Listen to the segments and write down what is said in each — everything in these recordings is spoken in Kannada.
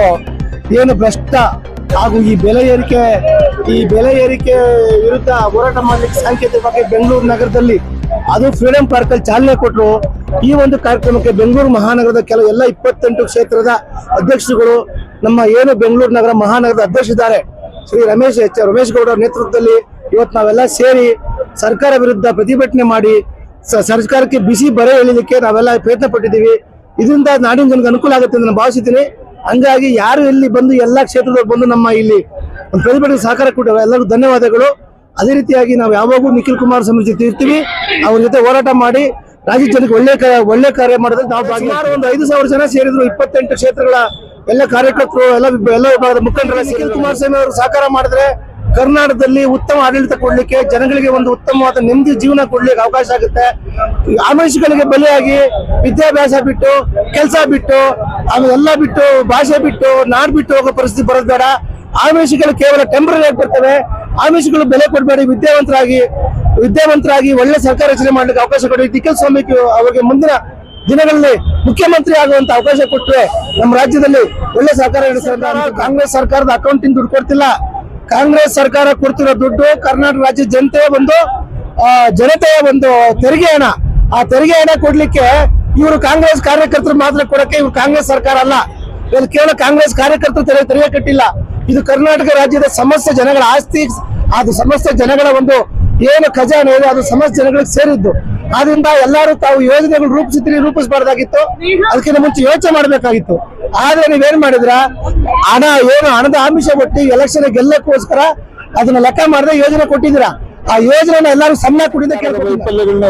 ಇವತ್ತು ಏನು ಭ್ರಷ್ಟ ಹಾಗೂ ಈ ಬೆಲೆ ಏರಿಕೆ, ಈ ಬೆಲೆ ಏರಿಕೆ ವಿರುದ್ಧ ಹೋರಾಟ ಮಾಡ್ಲಿಕ್ಕೆ ಸಾಂಕೇತಿಕವಾಗಿ ಬೆಂಗಳೂರು ನಗರದಲ್ಲಿ ಅದು ಫ್ರೀಡಂ ಪಾರ್ಕ್ ಅಲ್ಲಿ ಚಾಲನೆ ಕೊಟ್ಟರು. ಈ ಒಂದು ಕಾರ್ಯಕ್ರಮಕ್ಕೆ ಬೆಂಗಳೂರು ಮಹಾನಗರದ ಕೆಲವು ಎಲ್ಲ ಇಪ್ಪತ್ತೆಂಟು ಕ್ಷೇತ್ರದ ಅಧ್ಯಕ್ಷರುಗಳು, ನಮ್ಮ ಏನು ಬೆಂಗಳೂರು ನಗರ ಮಹಾನಗರದ ಅಧ್ಯಕ್ಷರಿದ್ದಾರೆ, ಶ್ರೀ ರಮೇಶ್ ಎಚ್ ರಮೇಶ್ ಗೌಡ ನೇತೃತ್ವದಲ್ಲಿ ಇವತ್ತು ನಾವೆಲ್ಲ ಸೇರಿ ಸರ್ಕಾರ ವಿರುದ್ಧ ಪ್ರತಿಭಟನೆ ಮಾಡಿ ಸರ್ಕಾರಕ್ಕೆ ಬಿಸಿ ಬರೆ ಎಳಿಲಿಕ್ಕೆ ನಾವೆಲ್ಲ ಪ್ರಯತ್ನ ಪಟ್ಟಿದ್ದೀವಿ. ಇದರಿಂದ ನಾಡಿನ ಜನಕ್ಕೆ ಅನುಕೂಲ ಆಗುತ್ತೆ ಅಂತ ನಾನು ಭಾವಿಸಿದ್ದೀನಿ ಹಂಗಾಗಿ ಯಾರು ಇಲ್ಲಿ ಬಂದು ಎಲ್ಲಾ ಕ್ಷೇತ್ರದವ್ರು ಬಂದು ನಮ್ಮ ಇಲ್ಲಿ ಒಂದು ಪ್ರತಿಭಟನೆ ಸಹಕಾರ ಕೊಟ್ಟವೆ ಎಲ್ಲರಿಗೂ ಧನ್ಯವಾದಗಳು. ಅದೇ ರೀತಿಯಾಗಿ ನಾವು ಯಾವಾಗೂ ನಿಖಿಲ್ ಕುಮಾರ್ ಸ್ವಾಮಿ ಜೊತೆ ಇರ್ತೀವಿ. ಅವ್ರ ಜೊತೆ ಹೋರಾಟ ಮಾಡಿ ರಾಜ್ಯ ಜನಕ್ಕೆ ಒಳ್ಳೆ ಒಳ್ಳೆ ಕಾರ್ಯ ಮಾಡಿದ್ರೆ ನಾವು ಸುಮಾರು ಒಂದು ಐದು ಸಾವಿರ ಜನ ಸೇರಿದ್ರು, ಇಪ್ಪತ್ತೆಂಟು ಕ್ಷೇತ್ರಗಳ ಎಲ್ಲ ಕಾರ್ಯಕರ್ತರು, ಎಲ್ಲ ಎಲ್ಲ ವಿಭಾಗದ ಮುಖಂಡರ ನಿಖಿಲ್ ಕುಮಾರಸ್ವಾಮಿ ಅವರು ಸಹಕಾರ ಮಾಡಿದ್ರೆ ಕರ್ನಾಟಕದಲ್ಲಿ ಉತ್ತಮ ಆಡಳಿತ ಕೊಡ್ಲಿಕ್ಕೆ, ಜನಗಳಿಗೆ ಒಂದು ಉತ್ತಮವಾದ ನೆಮ್ಮದಿ ಜೀವನ ಕೊಡ್ಲಿಕ್ಕೆ ಅವಕಾಶ ಆಗುತ್ತೆ. ಆಮಿಷಗಳಿಗೆ ಬಲಿಯಾಗಿ ವಿದ್ಯಾಭ್ಯಾಸ ಬಿಟ್ಟು, ಕೆಲಸ ಬಿಟ್ಟು ಎಲ್ಲ ಬಿಟ್ಟು, ಭಾಷೆ ಬಿಟ್ಟು, ನಾಡ್ ಬಿಟ್ಟು ಹೋಗೋ ಪರಿಸ್ಥಿತಿ ಬರೋದು ಬೇಡ. ಆಮಿಷಗಳು ಕೇವಲ ಟೆಂಪ್ರರಿ ಆಗಿ ಬರ್ತವೆ. ಆಮಿಷಗಳು ಬೆಲೆ ಕೊಡಬೇಡಿ, ವಿದ್ಯಾವಂತರಾಗಿ ವಿದ್ಯಾವಂತರಾಗಿ ಒಳ್ಳೆ ಸರ್ಕಾರ ರಚನೆ ಮಾಡ್ಲಿಕ್ಕೆ ಅವಕಾಶ ಕೊಡಿ. ಟಿಕೆಲ್ ಸ್ವಾಮಿ ಅವರಿಗೆ ಮುಂದಿನ ದಿನಗಳಲ್ಲಿ ಮುಖ್ಯಮಂತ್ರಿ ಆಗುವಂತ ಅವಕಾಶ ಕೊಟ್ಟರೆ ನಮ್ಮ ರಾಜ್ಯದಲ್ಲಿ ಒಳ್ಳೆ ಸರ್ಕಾರ ನಡೆಸ್ತಾರೆ ಕಾಂಗ್ರೆಸ್ ಸರ್ಕಾರದ ಅಕೌಂಟಿಂಗ್ ದುಡ್ಡು ಕೊಡ್ತಿಲ್ಲ. ಕಾಂಗ್ರೆಸ್ ಸರ್ಕಾರ ಕೊಡ್ತಿರೋ ದುಡ್ಡು ಕರ್ನಾಟಕ ರಾಜ್ಯ ಜನತೆಯ ಒಂದು ಜನತೆಯ ಒಂದು ತೆರಿಗೆ ಹಣ. ಆ ತೆರಿಗೆ ಹಣ ಕೊಡ್ಲಿಕ್ಕೆ ಇವರು ಕಾಂಗ್ರೆಸ್ ಕಾರ್ಯಕರ್ತರು ಮಾತ್ರ ಕೊಡಕ್ಕೆ ಇವರು ಕಾಂಗ್ರೆಸ್ ಸರ್ಕಾರ ಅಲ್ಲ. ಇದು ಕೇವಲ ಕಾಂಗ್ರೆಸ್ ಕಾರ್ಯಕರ್ತರು ತೆರಿಗೆ ತೆರಿಗೆ ಕಟ್ಟಿಲ್ಲ. ಇದು ಕರ್ನಾಟಕ ರಾಜ್ಯದ ಸಮಸ್ತ ಜನಗಳ ಆಸ್ತಿ, ಅದು ಸಮಸ್ತ ಜನಗಳ ಒಂದು ಏನು ಖಜಾನೆ ಇದೆ, ಅದು ಸಮಸ್ತ ಜನಗಳಿಗೆ ಸೇರಿದ್ದು. ಆದ್ರಿಂದ ಎಲ್ಲರೂ ತಾವು ಯೋಜನೆಗಳು ರೂಪಿಸಿದ್ರಿ ರೂಪಿಸಬಾರ್ದಾಗಿತ್ತು. ಅದಕ್ಕಿಂತ ಮುಂಚೆ ಯೋಚನೆ ಮಾಡಬೇಕಾಗಿತ್ತು. ಆದ್ರೆ ನೀವೇನ್ ಮಾಡಿದ್ರ? ಹಣ, ಏನು ಹಣದ ಆಮಿಷ ಕೊಟ್ಟು ಎಲೆಕ್ಷನ್ ಗೆಲ್ಲಕ್ಕೋಸ್ಕರ ಅದನ್ನ ಲೆಕ್ಕ ಮಾಡದೆ ಯೋಜನೆ ಕೊಟ್ಟಿದ್ದೀರಾ? ಆ ಯೋಜನೆನ ಎಲ್ಲರೂ ಸಣ್ಣ ಕುಡಿದ ವೈಫಲ್ಯಗಳನ್ನ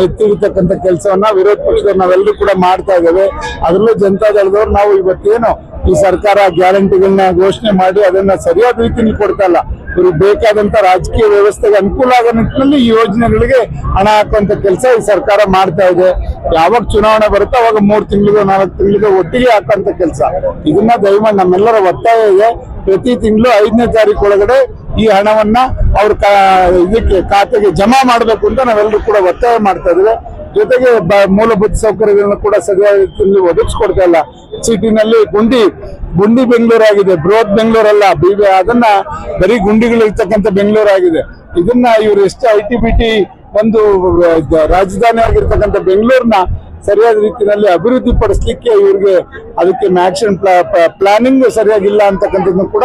ಕೆಲಸವನ್ನ ವಿರೋಧ ಪಕ್ಷದವ್ರು ನಾವೆಲ್ಲರೂ ಕೂಡ ಮಾಡ್ತಾ ಇದ್ದೇವೆ. ಅದರಲ್ಲೂ ಜನತಾ ದಳದವ್ರು ನಾವು ಇವತ್ತೇನು ಈ ಸರ್ಕಾರ ಗ್ಯಾರಂಟಿಗಳನ್ನ ಘೋಷಣೆ ಮಾಡಿ ಅದನ್ನ ಸರಿಯಾದ ರೀತಿಯಲ್ಲಿ ಕೊಡ್ತಾ ಇಲ್ಲ. ಇವ್ರಿಗೆ ಬೇಕಾದಂತ ರಾಜಕೀಯ ವ್ಯವಸ್ಥೆಗೆ ಅನುಕೂಲ ಆಗೋ ನಿಟ್ಟಿನಲ್ಲಿ ಈ ಯೋಜನೆಗಳಿಗೆ ಹಣ ಹಾಕುವಂತ ಕೆಲಸ ಈ ಸರ್ಕಾರ ಮಾಡ್ತಾ ಇದೆ. ಯಾವಾಗ ಚುನಾವಣೆ ಬರುತ್ತೆ ಅವಾಗ ಮೂರ್ ತಿಂಗಳಿಗೋ, ನಾಲ್ಕು ತಿಂಗಳಿಗೋ ಒಟ್ಟಿಗೆ ಹಾಕುವಂತ ಕೆಲಸ. ಇದನ್ನ ದಯಮಾಡಿ ನಮ್ಮೆಲ್ಲರ ಒತ್ತಾಯ ಇದೆ. ಪ್ರತಿ ತಿಂಗಳು ಐದನೇ ತಾರೀಕು ಒಳಗಡೆ ಈ ಹಣವನ್ನ ಅವ್ರ ಇದಕ್ಕೆ ಖಾತೆಗೆ ಜಮಾ ಮಾಡಬೇಕು ಅಂತ ನಾವೆಲ್ಲರೂ ಕೂಡ ಒತ್ತಾಯ ಮಾಡ್ತಾ ಇದ್ದೇವೆ. ಜೊತೆಗೆ ಮೂಲಭೂತ ಸೌಕರ್ಯಗಳನ್ನು ಕೂಡ ಸರಿಯಾಗಿ ಒದಗಿಸ್ಕೊಡ್ತಾ ಇಲ್ಲ. ಸಿಟಿನಲ್ಲಿ ಗುಂಡಿ ಗುಂಡಿ ಬೆಂಗಳೂರಾಗಿದೆ. ಬೃಹತ್ ಬೆಂಗಳೂರಲ್ಲ, ಬಿ- ಅದನ್ನ ಬರೀ ಗುಂಡಿಗಳಿರ್ತಕ್ಕಂಥ ಬೆಂಗಳೂರು ಆಗಿದೆ ಇದನ್ನ ಇವರು ಎಷ್ಟು ಐ ಟಿ ಬಿ ಟಿ ಒಂದು ರಾಜಧಾನಿ ಆಗಿರ್ತಕ್ಕಂಥ ಬೆಂಗಳೂರಿನ ಸರಿಯಾದ ರೀತಿಯಲ್ಲಿ ಅಭಿವೃದ್ಧಿ ಪಡಿಸ್ಲಿಕ್ಕೆ ಇವ್ರಿಗೆ ಅದಕ್ಕೆ ಆಕ್ಷನ್ ಪ್ಲಾನಿಂಗ್ ಸರಿಯಾಗಿಲ್ಲ ಅಂತಕ್ಕಂಥದ್ದು ಕೂಡ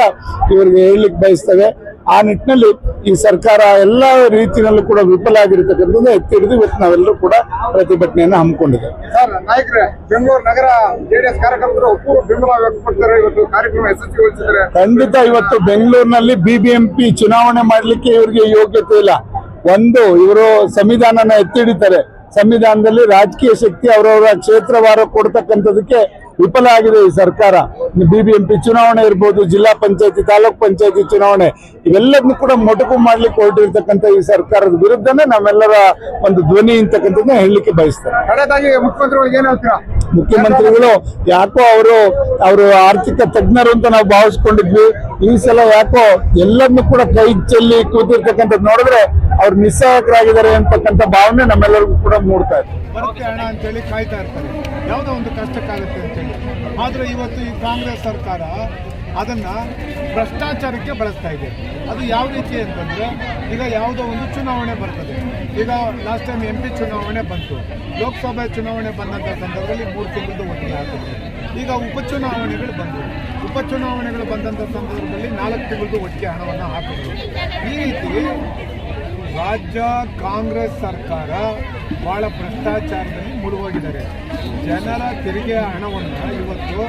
ಇವರಿಗೆ ಹೇಳಲಿಕ್ಕೆ ಬಯಸ್ತೇವೆ. ಆ ನಿಟ್ಟಿನಲ್ಲಿ ಈ ಸರ್ಕಾರ ಎಲ್ಲ ರೀತಿಯಲ್ಲೂ ಕೂಡ ವಿಫಲ ಆಗಿರತಕ್ಕಂಥದ್ದು ಎತ್ತಿ ಹಿಡಿದು ಇವತ್ತು ನಾವೆಲ್ಲರೂ ಕೂಡ ಪ್ರತಿಭಟನೆಯನ್ನು ಹಮ್ಮಿಕೊಂಡಿದ್ದೇವೆ. ಸರ್ ನಾಯಕರೇ ಬೆಂಗಳೂರು ನಗರ ಜೆಡಿಎಸ್ ಕಾರ್ಯಕರ್ತರು ಬೆಂಬಲ ವ್ಯಕ್ತಪಡ್ತಾರೆ ಇವತ್ತು ಕಾರ್ಯಕ್ರಮ ಯಶಸ್ವಿಗೊಳಿಸಿದರೆ ಖಂಡಿತ ಇವತ್ತು ಬೆಂಗಳೂರಿನಲ್ಲಿ ಬಿಬಿಎಂಪಿ ಚುನಾವಣೆ ಮಾಡಲಿಕ್ಕೆ ಇವರಿಗೆ ಯೋಗ್ಯತೆ ಇಲ್ಲ. ಒಂದು ಇವರು ಸಂವಿಧಾನನ ಎತ್ತಿ ಹಿಡಿತಾರೆ. ಸಂವಿಧಾನದಲ್ಲಿ ರಾಜಕೀಯ ಶಕ್ತಿ ಅವರವರ ಕ್ಷೇತ್ರವಾರ ಕೊಡ್ತಕ್ಕಂಥದಕ್ಕೆ ವಿಫಲ ಆಗಿದೆ ಈ ಸರ್ಕಾರ. ಬಿಬಿಎಂಪಿ ಚುನಾವಣೆ ಇರ್ಬೋದು ಜಿಲ್ಲಾ ಪಂಚಾಯತಿ ತಾಲೂಕ್ ಪಂಚಾಯತಿ ಚುನಾವಣೆ ಇವೆಲ್ಲದನ್ನು ಕೂಡ ಮೊಟಕು ಮಾಡ್ಲಿಕ್ಕೆ ಹೊರಟಿರ್ತಕ್ಕಂಥ ಈ ಸರ್ಕಾರದ ವಿರುದ್ಧನೇ ನಾವೆಲ್ಲರ ಒಂದು ಧ್ವನಿ ಅಂತಕ್ಕಂಥದ್ದನ್ನ ಹೇಳಲಿಕ್ಕೆ ಬಯಸ್ತಾರೆ ಮುಖ್ಯಮಂತ್ರಿಗಳಿಗೆ ಏನ್ ಹೇಳ್ತೀರಾ? ಮುಖ್ಯಮಂತ್ರಿಗಳು ಯಾಕೋ ಅವರು ಅವರು ಆರ್ಥಿಕ ತಜ್ಞರು ಅಂತ ನಾವು ಭಾವಿಸ್ಕೊಂಡಿದ್ವಿ. ಈ ಸಲ ಯಾಕೋ ಎಲ್ಲರನ್ನು ಕೂಡ ಕೈ ಚೆಲ್ಲಿ ಕೂತಿರ್ತಕ್ಕಂಥದ್ದು ನೋಡಿದ್ರೆ ಅವ್ರು ನಿಸ್ಸಹಾಯಕರಾಗಿದ್ದಾರೆ ಅಂತಕ್ಕಂಥ ಭಾವನೆ ನಮ್ಮೆಲ್ಲರಿಗೂ ಕೂಡ ಮೂಡ್ತಾ ಇದೆ. ಹಣ ಅಂತೇಳಿ ಕಾಯ್ತಾ ಇರ್ತಾರೆ. ಯಾವುದೋ ಒಂದು ಕಷ್ಟಕ್ಕಾಗುತ್ತೆ ಅಂತೇಳಿ. ಆದರೆ ಇವತ್ತು ಈ ಕಾಂಗ್ರೆಸ್ ಸರ್ಕಾರ ಅದನ್ನ ಭ್ರಷ್ಟಾಚಾರಕ್ಕೆ ಬಳಸ್ತಾ ಇದೆ. ಅದು ಯಾವ ರೀತಿ ಅಂತಂದರೆ, ಈಗ ಯಾವುದೋ ಒಂದು ಚುನಾವಣೆ ಬರ್ತದೆ. ಈಗ ಲಾಸ್ಟ್ ಟೈಮ್ ಎಂ ಪಿ ಚುನಾವಣೆ ಬಂತು. ಲೋಕಸಭೆ ಚುನಾವಣೆ ಬಂದಂಥ ಸಂದರ್ಭದಲ್ಲಿ ಮೂರು ತಿಂಗಳದ್ದು ಒಟ್ಟಿಗೆ ಹಾಕಿದ್ರು ಈಗ ಉಪಚುನಾವಣೆಗಳು ಬಂದವು. ಉಪಚುನಾವಣೆಗಳು ಬಂದಂಥ ಸಂದರ್ಭದಲ್ಲಿ ನಾಲ್ಕು ತಿಂಗಳದ್ದು ಒಟ್ಟಿಗೆ ಹಣವನ್ನು ಹಾಕಿದ್ರು. ಈ ರೀತಿ ರಾಜ್ಯ ಕಾಂಗ್ರೆಸ್ ಸರ್ಕಾರ ಬಹಳ ಭ್ರಷ್ಟಾಚಾರದಲ್ಲಿ ಮುಳುಗೋಗಿದ್ದಾರೆ. ಜನರ ತೆರಿಗೆ ಹಣವನ್ನು ಇವತ್ತು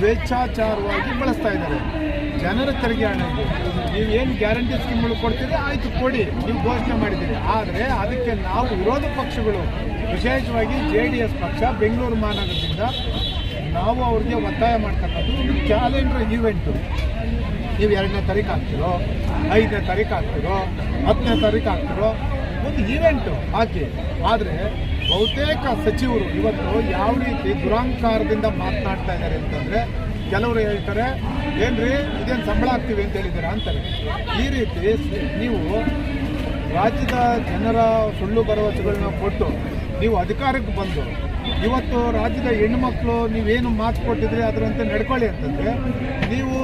ಸ್ವೇಚ್ಛಾಚಾರವಾಗಿ ಬಳಸ್ತಾ ಇದ್ದಾರೆ. ಜನರ ತೆರಿಗೆ ಹಣ ನೀವು ಏನು ಗ್ಯಾರಂಟಿ ಸ್ಕೀಮ್ಗಳು ಕೊಡ್ತೀರಿ, ಆಯಿತು, ಕೊಡಿ. ನೀವು ಘೋಷಣೆ ಮಾಡಿದ್ದೀರಿ. ಆದರೆ ಅದಕ್ಕೆ ನಾವು ವಿರೋಧ ಪಕ್ಷಗಳು, ವಿಶೇಷವಾಗಿ ಜೆ ಡಿ ಎಸ್ ಪಕ್ಷ, ಬೆಂಗಳೂರು ಮಹಾನಗರದಿಂದ ನಾವು ಅವ್ರಿಗೆ ಒತ್ತಾಯ ಮಾಡ್ತಕ್ಕಂಥದ್ದು ಒಂದು ಕ್ಯಾಲೆಂಡರ್ ಈವೆಂಟು ನೀವು ಎರಡನೇ ತಾರೀಕು ಹಾಕ್ತಿರೋ, ಐದನೇ ತಾರೀಕು ಹಾಕ್ತಿರೋ, ಹತ್ತನೇ ತಾರೀಕು ಹಾಕ್ತಿರೋ, ಒಂದು ಈವೆಂಟು ಹಾಕಿ. ಆದರೆ ಬಹುತೇಕ ಸಚಿವರು ಇವತ್ತು ಯಾವ ರೀತಿ ದುರಾಂಕಾರದಿಂದ ಮಾತನಾಡ್ತಾ ಇದ್ದಾರೆ ಅಂತಂದರೆ ಕೆಲವರು ಹೇಳ್ತಾರೆ, ಏನ್ರಿ, ಇದೇನು ಸಂಬಳ ಆಗ್ತೀವಿ ಅಂತ ಹೇಳಿದ್ದೀರಾ? ಅಂತಾರೆ. ಈ ರೀತಿ ನೀವು ರಾಜ್ಯದ ಜನರ ಸುಳ್ಳು ಭರವಸೆಗಳನ್ನ ಕೊಟ್ಟು ನೀವು ಅಧಿಕಾರಕ್ಕೆ ಬಂದು ಇವತ್ತು ರಾಜ್ಯದ ಹೆಣ್ಮಕ್ಳು ನೀವೇನು ಮಾತು ಕೊಟ್ಟಿದ್ರೆ ಅದರಂತೆ ನಡ್ಕೊಳ್ಳಿ ಅಂತಂದರೆ ನೀವು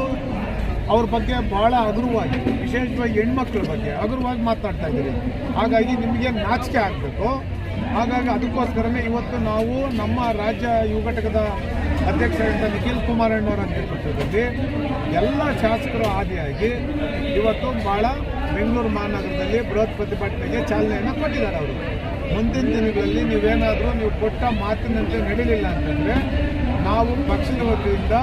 ಅವ್ರ ಬಗ್ಗೆ ಭಾಳ ಹಗುರವಾಗಿ, ವಿಶೇಷವಾಗಿ ಹೆಣ್ಮಕ್ಳ ಬಗ್ಗೆ ಹಗುರವಾಗಿ ಮಾತನಾಡ್ತಾ ಇದ್ದೀರಿ. ಹಾಗಾಗಿ ನಿಮಗೆ ನಾಚಿಕೆ ಆಗಬೇಕು. ಹಾಗಾಗಿ ಅದಕ್ಕೋಸ್ಕರನೇ ಇವತ್ತು ನಾವು ನಮ್ಮ ರಾಜ್ಯ ಯುವ ಘಟಕದ ಅಧ್ಯಕ್ಷರಾದ ನಿಖಿಲ್ ಕುಮಾರಣ್ಣವರ ನೇತೃತ್ವದಲ್ಲಿ ಎಲ್ಲ ಶಾಸಕರು ಆದಿಯಾಗಿ ಇವತ್ತು ಭಾಳ ಬೆಂಗಳೂರು ಮಹಾನಗರದಲ್ಲಿ ಬೃಹತ್ ಪ್ರತಿಭಟನೆಗೆ ಚಾಲನೆಯನ್ನು ಕೊಟ್ಟಿದ್ದಾರೆ ಅವರು. ಮುಂದಿನ ದಿನಗಳಲ್ಲಿ ನೀವೇನಾದರೂ ನೀವು ಕೊಟ್ಟ ಮಾತಿನಂತೆ ನಡೀಲಿಲ್ಲ ಅಂತಂದರೆ ನಾವು ಪಕ್ಷದ ವತಿಯಿಂದ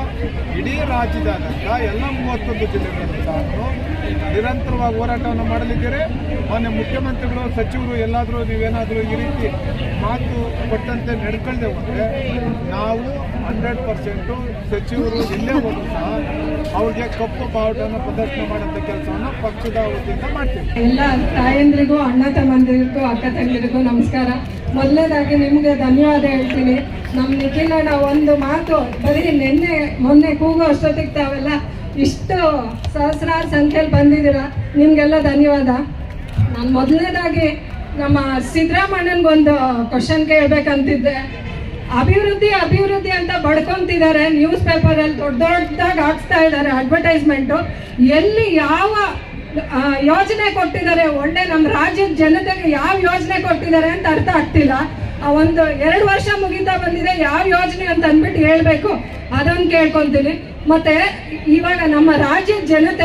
ಇಡೀ ರಾಜ್ಯದಾದ್ಯಂತ ಎಲ್ಲ ಮೂವತ್ತೊಂದು ಜಿಲ್ಲೆಗಳಲ್ಲಿ ನಿರಂತರವಾಗಿ ಹೋರಾಟವನ್ನು ಮಾಡಲಿದ್ದೀರಿ ಮಾನ್ಯ ಮುಖ್ಯಮಂತ್ರಿಗಳು, ಸಚಿವರು ಎಲ್ಲಾದರೂ ನೀವೇನಾದರೂ ಈ ರೀತಿ ಮಾತು ಕೊಟ್ಟಂತೆ ನಡ್ಕೊಳ್ಳದೆ ಹೋದರೆ ನಾವು ಹಂಡ್ರೆಡ್ ಪರ್ಸೆಂಟು ಸಚಿವರು ಇಲ್ಲೇ ಹೋದ್ರು ಸಹ ಅವ್ರಿಗೆ ಕಪ್ಪು ಬಾವುಟನ್ನು ಪ್ರದರ್ಶನ ಮಾಡೋಂಥ ಕೆಲಸವನ್ನು ಪಕ್ಷದ ವತಿಯಿಂದ ಮಾಡ್ತೀವಿ. ಎಲ್ಲ ತಾಯಂದ್ರಿಗೂ, ಅಣ್ಣ ತಮ್ಮಂದಿರಿಗೂ, ಅಕ್ಕ ತಂಗಿರಿಗೂ ನಮಸ್ಕಾರ. ಮೊದಲನೇದಾಗಿ ನಿಮಗೆ ಧನ್ಯವಾದ ಹೇಳ್ತೀನಿ. ನಮ್ಮ ನಿಖಿಲಣ್ಣ ಒಂದು ಮಾತು ಬರೀ ನಿನ್ನೆ, ಮೊನ್ನೆ ಕೂಗೋ ಅಷ್ಟೊತ್ತಿಗೆ ತಾವೆಲ್ಲ ಇಷ್ಟು ಸಹಸ್ರಾರು ಸಂಖ್ಯೆಯಲ್ಲಿ ಬಂದಿದ್ದೀರ? ನಿಮಗೆಲ್ಲ ಧನ್ಯವಾದ. ನಾನು ಮೊದಲನೇದಾಗಿ ನಮ್ಮ ಸಿದ್ದರಾಮಣ್ಣನಿಗೊಂದು ಕ್ವಶನ್ ಕೇಳಬೇಕಂತಿದ್ದೆ. ಅಭಿವೃದ್ಧಿ ಅಭಿವೃದ್ಧಿ ಅಂತ ಬಡ್ಕೊಂತಿದ್ದಾರೆ. ನ್ಯೂಸ್ ಪೇಪರಲ್ಲಿ ದೊಡ್ಡ ದೊಡ್ಡದಾಗಿ ಹಾಕ್ಸ್ತಾ ಇದ್ದಾರೆ ಅಡ್ವರ್ಟೈಸ್ಮೆಂಟು ಎಲ್ಲಿ ಯಾವ ಯೋಜನೆ ಕೊಟ್ಟಿದ್ದಾರೆ? ಒಳ್ಳೆ ನಮ್ಮ ರಾಜ್ಯದ ಜನತೆಗೆ ಯಾವ ಯೋಜನೆ ಕೊಟ್ಟಿದ್ದಾರೆ ಅಂತ ಅರ್ಥ ಆಗ್ತಿಲ್ಲ. ಒಂದು ಎರಡು ವರ್ಷ ಮುಗಿತಾ ಬಂದಿದೆ, ಯಾವ ಯೋಜನೆ ಅಂತ ಅಂದ್ಬಿಟ್ಟು ಹೇಳ್ಬೇಕು. ಅದೊಂದು ಕೇಳ್ಕೊಂತೀನಿ. ಮತ್ತೆ ಇವಾಗ ನಮ್ಮ ರಾಜ್ಯದ ಜನತೆ